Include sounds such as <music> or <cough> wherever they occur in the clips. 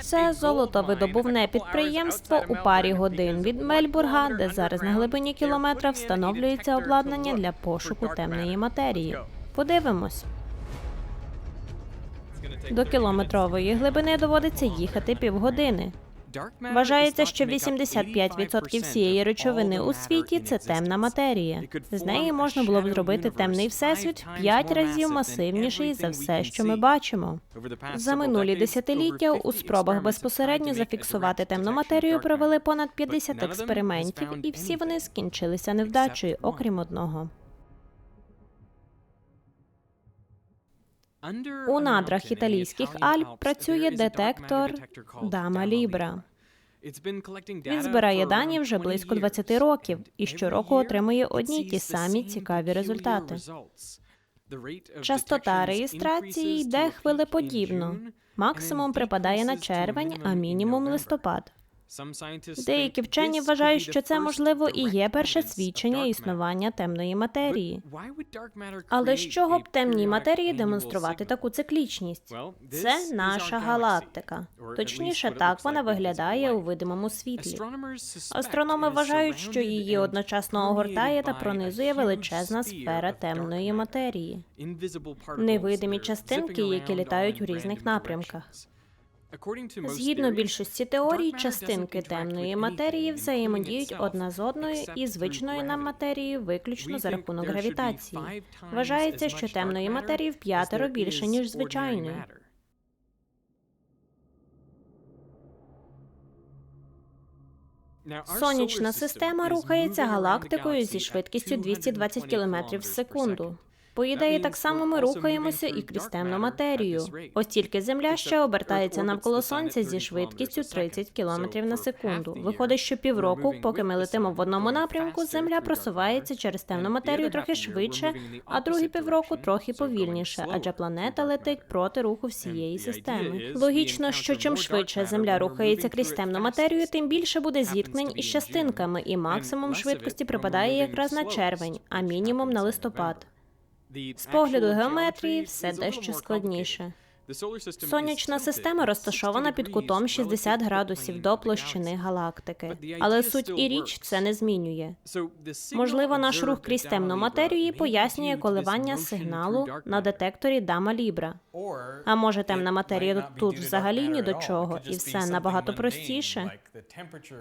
Це золотовидобувне підприємство у парі годин від Мельбурга, де зараз на глибині кілометра встановлюється обладнання для пошуку темної матерії. Подивимось. До кілометрової глибини доводиться їхати півгодини. Вважається, що 85% всієї речовини у світі це темна матерія. З неї можна було б зробити темний всесвіт 5 разів масивніший за все, що ми бачимо. За минулі десятиліття у спробах безпосередньо зафіксувати темну матерію провели понад 50 експериментів, і всі вони скінчилися невдачею, окрім одного. У надрах італійських Альп працює детектор Дама Лібра. Він збирає дані вже близько 20 років і щороку отримує одні й ті самі цікаві результати. Частота реєстрації йде хвилеподібно. Максимум припадає на червень, а мінімум листопад. Деякі вчені вважають, що це можливо і є перше свідчення існування темної матерії. Але з чого б темній матерії демонструвати таку циклічність? Це наша галактика. Точніше, так вона виглядає у видимому світлі. Астрономи вважають, що її одночасно огортає та пронизує величезна сфера темної матерії. Невидимі частинки, які літають у різних напрямках. Згідно більшості теорій, частинки темної матерії взаємодіють одна з одною і звичною нам матерією виключно за рахунок гравітації. Вважається, що темної матерії в п'ятеро більше ніж звичайної. Сонячна система рухається галактикою зі швидкістю 220 км в секунду. По ідеї, так само ми рухаємося і крізь темну матерію. Ось тільки Земля ще обертається навколо сонця зі швидкістю 30 км на секунду. Виходить, що півроку, поки ми летимо в одному напрямку, Земля просувається через темну матерію трохи швидше, а другий півроку трохи повільніше, адже планета летить проти руху всієї системи. Логічно, що чим швидше Земля рухається крізь темну матерію, тим більше буде зіткнень із частинками, і максимум швидкості припадає якраз на червень, а мінімум на листопад. З погляду геометрії все дещо складніше. Сонячна система розташована під кутом 60 градусів до площини галактики, але суть і річ це не змінює. Можливо, наш рух крізь темну матерію пояснює коливання сигналу на детекторі Дама Лібра. А може, темна матерія тут взагалі ні до чого, і все набагато простіше.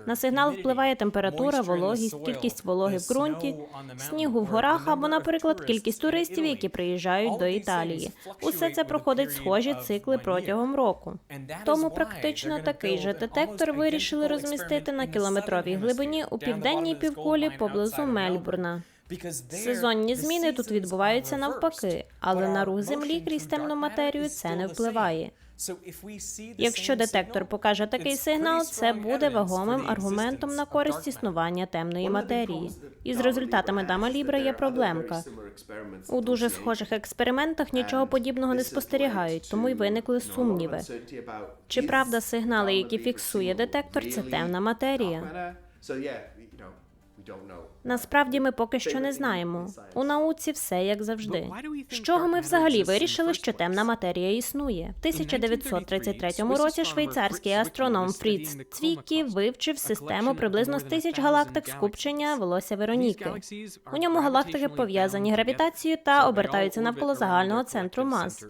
На сигнал впливає температура, вологість, кількість вологи в ґрунті, снігу в горах або, наприклад, кількість туристів, які приїжджають до Італії. Усе це проходить схожі цикли протягом року. Тому практично такий же детектор вирішили розмістити на кілометровій глибині у південній півкулі поблизу Мельбурна. Сезонні зміни тут відбуваються навпаки, але на рух землі крізь темну матерію це не впливає. Якщо детектор покаже такий сигнал, це буде вагомим аргументом на користь існування темної матерії. Із результатами Дама Лібра є проблемка. У дуже схожих експериментах нічого подібного не спостерігають, тому й виникли сумніви. Чи правда сигнали, які фіксує детектор, це темна матерія? Насправді ми поки що не знаємо. У науці все як завжди. З чого ми взагалі вирішили, що темна матерія існує? В 1933 році швейцарський астроном Фріц Цвікі вивчив систему приблизно з тисяч галактик скупчення волосся Вероніки. У ньому галактики пов'язані гравітацією та обертаються навколо загального центру мас.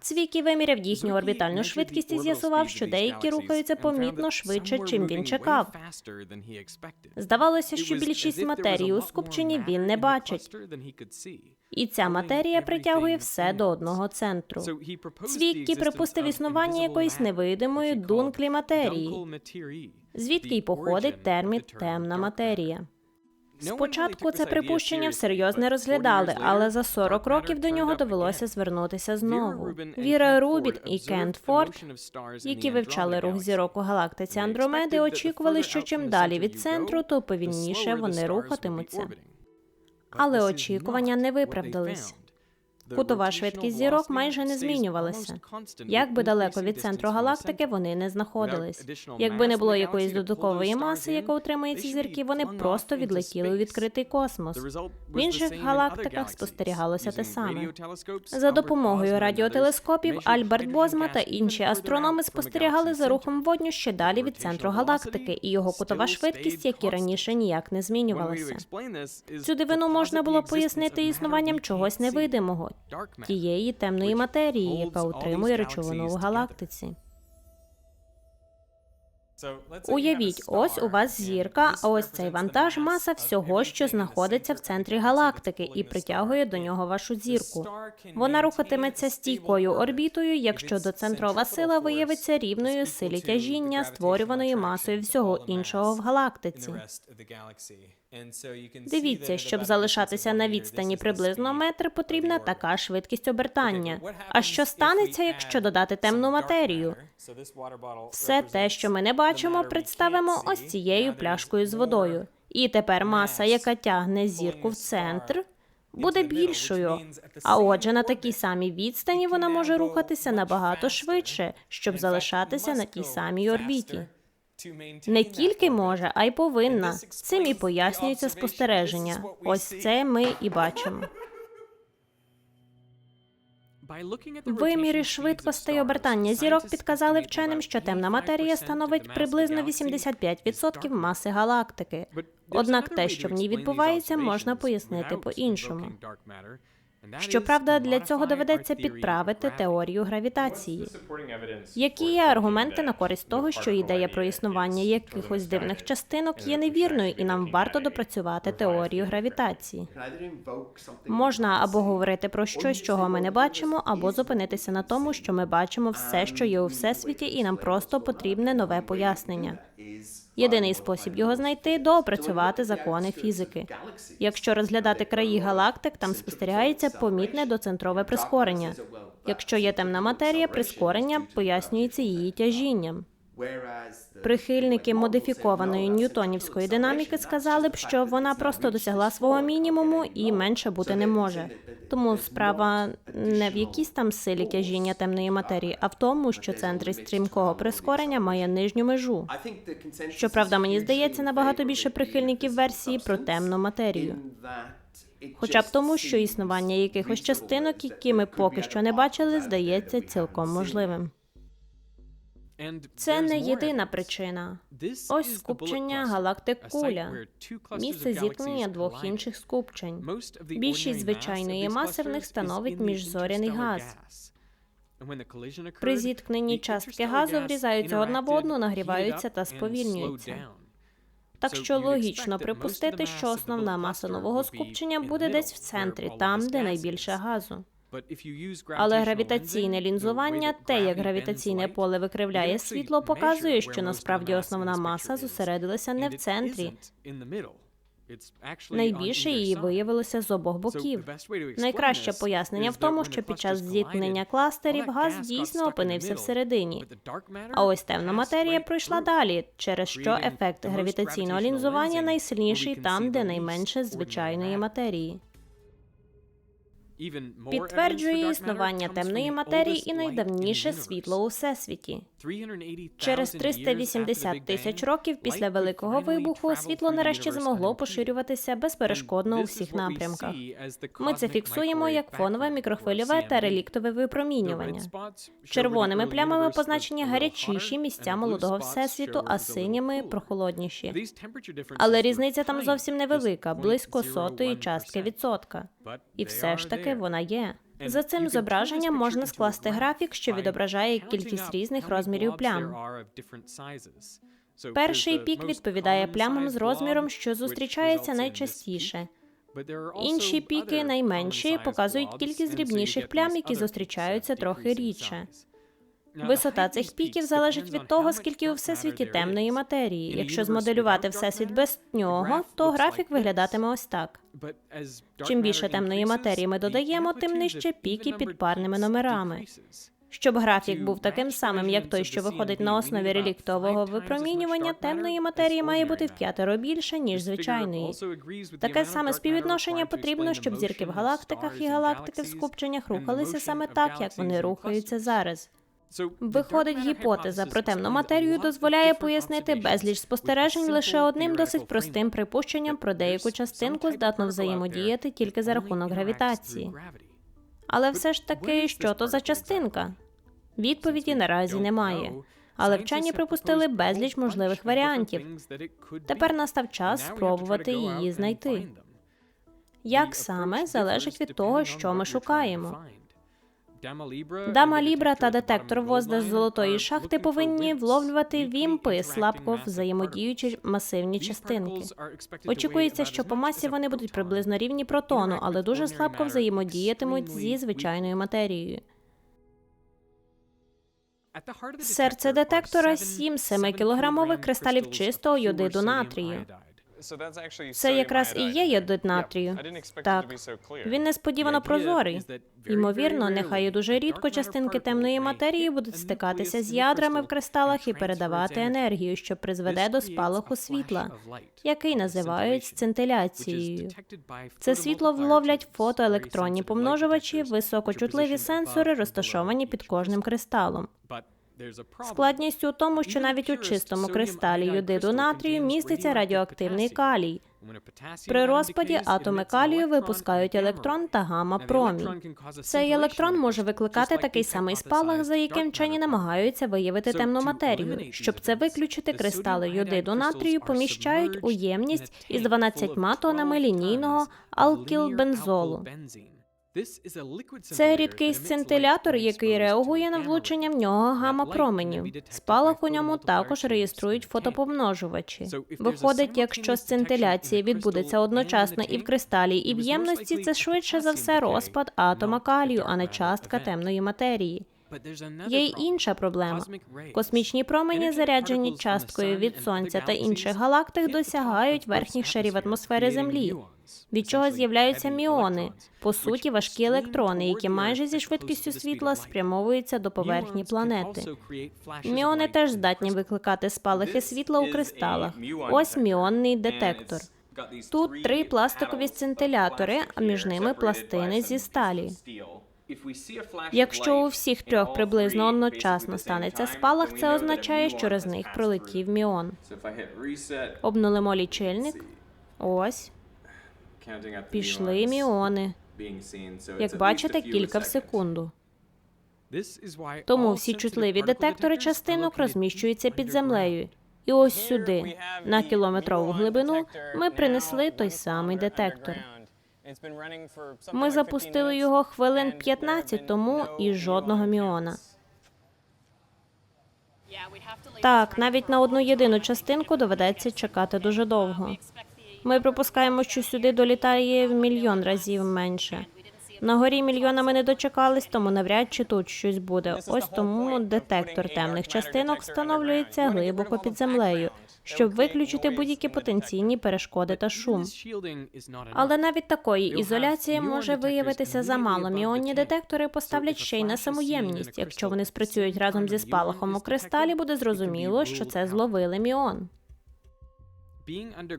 Цвікі виміряв їхню орбітальну швидкість і з'ясував, що деякі рухаються помітно швидше, чим він чекав. Здавалося, що більшість матерії у скупченні він не бачить. І ця матерія притягує все до одного центру. Цвіккі припустив існування якоїсь невидимої дунклі матерії, звідки й походить термін темна матерія. Спочатку це припущення всерйоз не розглядали, але за 40 років до нього довелося звернутися знову. Віра Рубін і Кент Форд, які вивчали рух зірок у галактиці Андромеди, очікували, що чим далі від центру, то повільніше вони рухатимуться. Але очікування не виправдались. Кутова швидкість зірок майже не змінювалася. Як би далеко від центру галактики вони не знаходились. Якби не було якоїсь додаткової маси, яка утримує ці зірки, вони просто відлетіли у відкритий космос. В інших галактиках спостерігалося те саме. За допомогою радіотелескопів Альберт Бозма та інші астрономи спостерігали за рухом водню ще далі від центру галактики і його кутова швидкість, які раніше ніяк не змінювалися. Цю дивину можна було пояснити існуванням чогось невидимого, тієї темної матерії, яка утримує речовину в галактиці. Уявіть, ось у вас зірка, а ось цей вантаж маса всього, що знаходиться в центрі галактики, і притягує до нього вашу зірку. Вона рухатиметься стійкою орбітою, якщо доцентрова сила виявиться рівною силі тяжіння, створюваної масою всього іншого в галактиці. Дивіться, щоб залишатися на відстані приблизно метр, потрібна така швидкість обертання. А що станеться, якщо додати темну матерію? Все те, що ми не бачимо, представимо ось цією пляшкою з водою. І тепер маса, яка тягне зірку в центр, буде більшою. А отже, на такій самій відстані вона може рухатися набагато швидше, щоб залишатися на тій самій орбіті. Не тільки може, а й повинна. Цим і пояснюється спостереження. Ось це ми і бачимо. <laughs> Виміри швидкостей обертання зірок підказали вченим, що темна матерія становить приблизно 85% маси галактики. Однак те, що в ній відбувається, можна пояснити по-іншому. Щоправда, для цього доведеться підправити теорію гравітації. Які є аргументи на користь того, що ідея про існування якихось дивних частинок є невірною, і нам варто допрацювати теорію гравітації? Можна або говорити про щось, чого ми не бачимо, або зупинитися на тому, що ми бачимо все, що є у всесвіті, і нам просто потрібне нове пояснення. Єдиний спосіб його знайти доопрацювати закони фізики. Якщо розглядати краї галактик, там спостерігається помітне доцентрове прискорення. Якщо є темна матерія, прискорення пояснюється її тяжінням. Прихильники модифікованої ньютонівської динаміки сказали б, що вона просто досягла свого мінімуму і менше бути не може. Тому справа не в якійсь там силі тяжіння темної матерії, а в тому, що центр стрімкого прискорення має нижню межу. Щоправда, мені здається, набагато більше прихильників версії про темну матерію. Хоча б тому, що існування якихось частинок, які ми поки що не бачили, здається цілком можливим. Це не єдина причина. Ось скупчення галактик куля, місце зіткнення двох інших скупчень. Більшість звичайної маси в них становить міжзоряний газ. При зіткненні частки газу врізаються одна в одну, нагріваються та сповільнюються. Так що логічно припустити, що основна маса нового скупчення буде десь в центрі, там, де найбільше газу. Але гравітаційне лінзування, те, як гравітаційне поле викривляє світло, показує, що насправді основна маса зосередилася не в центрі. Найбільше її виявилося з обох боків. Найкраще пояснення в тому, що під час зіткнення кластерів газ дійсно опинився всередині. А ось темна матерія пройшла далі, через що ефект гравітаційного лінзування найсильніший там, де найменше звичайної матерії. Підтверджує існування темної матерії і найдавніше світло у всесвіті. Через 380 тисяч років після великого вибуху світло нарешті змогло поширюватися безперешкодно у всіх напрямках. Ми це фіксуємо як фонове мікрохвильове та реліктове випромінювання. Червоними плямами позначені гарячіші місця молодого всесвіту, а синіми прохолодніші. Але різниця там зовсім невелика, близько сотої частки відсотка. І все ж таки вона є. За цим зображенням можна скласти графік, що відображає кількість різних розмірів плям. Перший пік відповідає плямам з розміром, що зустрічається найчастіше. Інші піки, найменші, показують кількість дрібніших плям, які зустрічаються трохи рідше. Висота цих піків залежить від того, скільки у всесвіті темної матерії. Якщо змоделювати всесвіт без нього, то графік виглядатиме ось так. Чим більше темної матерії ми додаємо, тим нижче піки під парними номерами. Щоб графік був таким самим, як той, що виходить на основі реліктового випромінювання, темної матерії має бути в п'ятеро більше, ніж звичайної. Таке саме співвідношення потрібно, щоб зірки в галактиках і галактики в скупченнях рухалися саме так, як вони рухаються зараз. Виходить, гіпотеза про темну матерію дозволяє пояснити безліч спостережень лише одним досить простим припущенням про деяку частинку здатну взаємодіяти тільки за рахунок гравітації. Але все ж таки, що то за частинка? Відповіді наразі немає. Але вчені припустили безліч можливих варіантів. Тепер настав час спробувати її знайти. Як саме залежить від того, що ми шукаємо. Дама Лібра та детектор Возда з золотої шахти повинні вловлювати вімпи, слабко взаємодіючі масивні частинки. Очікується, що по масі вони будуть приблизно рівні протону, але дуже слабко взаємодіятимуть зі звичайною матерією. Серце детектора 7 7-кілограмових кристалів чистого йодиду натрію. Це якраз і є йодид натрію. Так, він несподівано прозорий. Ймовірно, нехай і дуже рідко частинки темної матерії будуть стикатися з ядрами в кристалах і передавати енергію, що призведе до спалаху світла, який називають сцинтиляцією. Це світло вловлять фотоелектронні помножувачі, високочутливі сенсори, розташовані під кожним кристалом. Складність у тому, що навіть у чистому кристалі йодиду натрію міститься радіоактивний калій. При розпаді атоми калію випускають електрон та гамма-промінь. Цей електрон може викликати такий самий спалах, за яким вчені намагаються виявити темну матерію. Щоб це виключити, кристали йодиду натрію поміщають у ємність із 12 тонами лінійного алкілбензолу. Це рідкий сцинтилятор, який реагує на влучення в нього гамма-променів. Спалах у ньому також реєструють фотопомножувачі. Виходить, якщо сцинтиляція відбудеться одночасно і в кристалі, і в ємності, це швидше за все розпад атома калію, а не частка темної матерії. Є й інша проблема. Космічні промені, заряджені часткою від сонця та інших галактик, досягають верхніх шарів атмосфери Землі, від чого з'являються міони, по суті, важкі електрони, які майже зі швидкістю світла спрямовуються до поверхні планети. Міони теж здатні викликати спалахи світла у кристалах. Ось міонний детектор. Тут три пластикові сцинтилятори, а між ними пластини зі сталі. Якщо у всіх трьох приблизно одночасно станеться спалах, це означає, що через них пролетів міон. Обнулимо лічильник. Ось пішли міони. Як бачите, кілька в секунду. Тому всі чутливі детектори частинок розміщуються під землею. І ось сюди, на кілометрову глибину, ми принесли той самий детектор. Ми запустили його хвилин 15 тому і жодного міона. Так, навіть на одну єдину частинку доведеться чекати дуже довго. Ми припускаємо, що сюди долітає в мільйон разів менше. На горі мільйона ми не дочекались, тому навряд чи тут щось буде. Ось тому детектор темних частинок встановлюється глибоко під землею, щоб виключити будь-які потенційні перешкоди та шум. Але навіть такої ізоляції може виявитися замало. Міонні детектори поставлять ще й на саму ємність. Якщо вони спрацюють разом зі спалахом у кристалі, буде зрозуміло, що це зловили міон.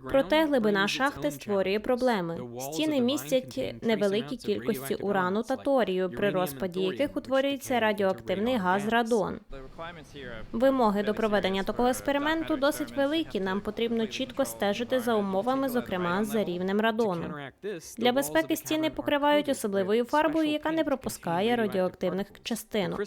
Проте глибина шахти створює проблеми. Стіни містять невеликі кількості урану та торію, при розпаді яких утворюється радіоактивний газ радон. Вимоги до проведення такого експерименту досить великі. Нам потрібно чітко стежити за умовами, зокрема за рівнем радону. Для безпеки стіни покривають особливою фарбою, яка не пропускає радіоактивних частинок.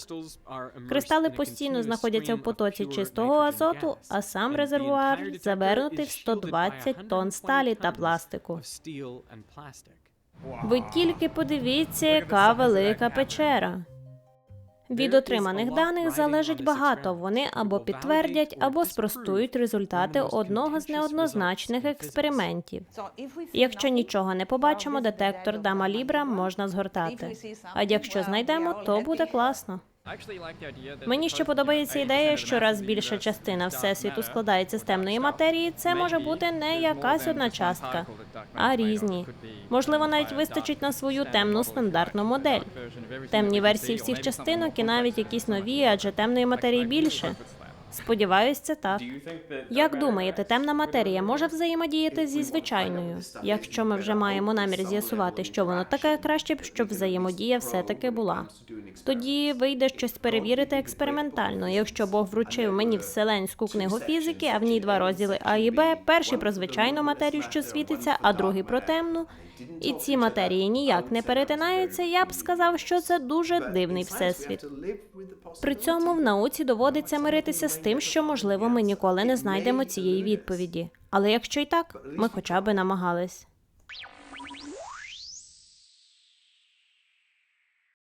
Кристали постійно знаходяться в потоці чистого азоту, а сам резервуар завернутий в 120 тонн сталі та пластику. Ви тільки подивіться, яка велика печера. Від отриманих даних залежить багато. Вони або підтвердять, або спростують результати одного з неоднозначних експериментів. Якщо нічого не побачимо, детектор Дама Лібра можна згортати. А якщо знайдемо, то буде класно. Мені ще подобається ідея, що раз більша частина всесвіту складається з темної матерії, це може бути не якась одна частка, а різні. Можливо, навіть вистачить на свою темну стандартну модель. Темні версії всіх частинок і навіть якісь нові, адже темної матерії більше. Сподіваюсь, це так. Як думаєте, темна матерія може взаємодіяти зі звичайною? Якщо ми вже маємо намір з'ясувати, що воно таке, краще б, щоб взаємодія все-таки була. Тоді вийде щось перевірити експериментально. Якщо Бог вручив мені вселенську книгу фізики, а в ній два розділи А і Б, перший про звичайну матерію, що світиться, а другий про темну. І ці матерії ніяк не перетинаються, я б сказав, що це дуже дивний всесвіт. При цьому в науці доводиться миритися з тим, що можливо ми ніколи не знайдемо цієї відповіді. Але якщо й так, ми хоча б намагались.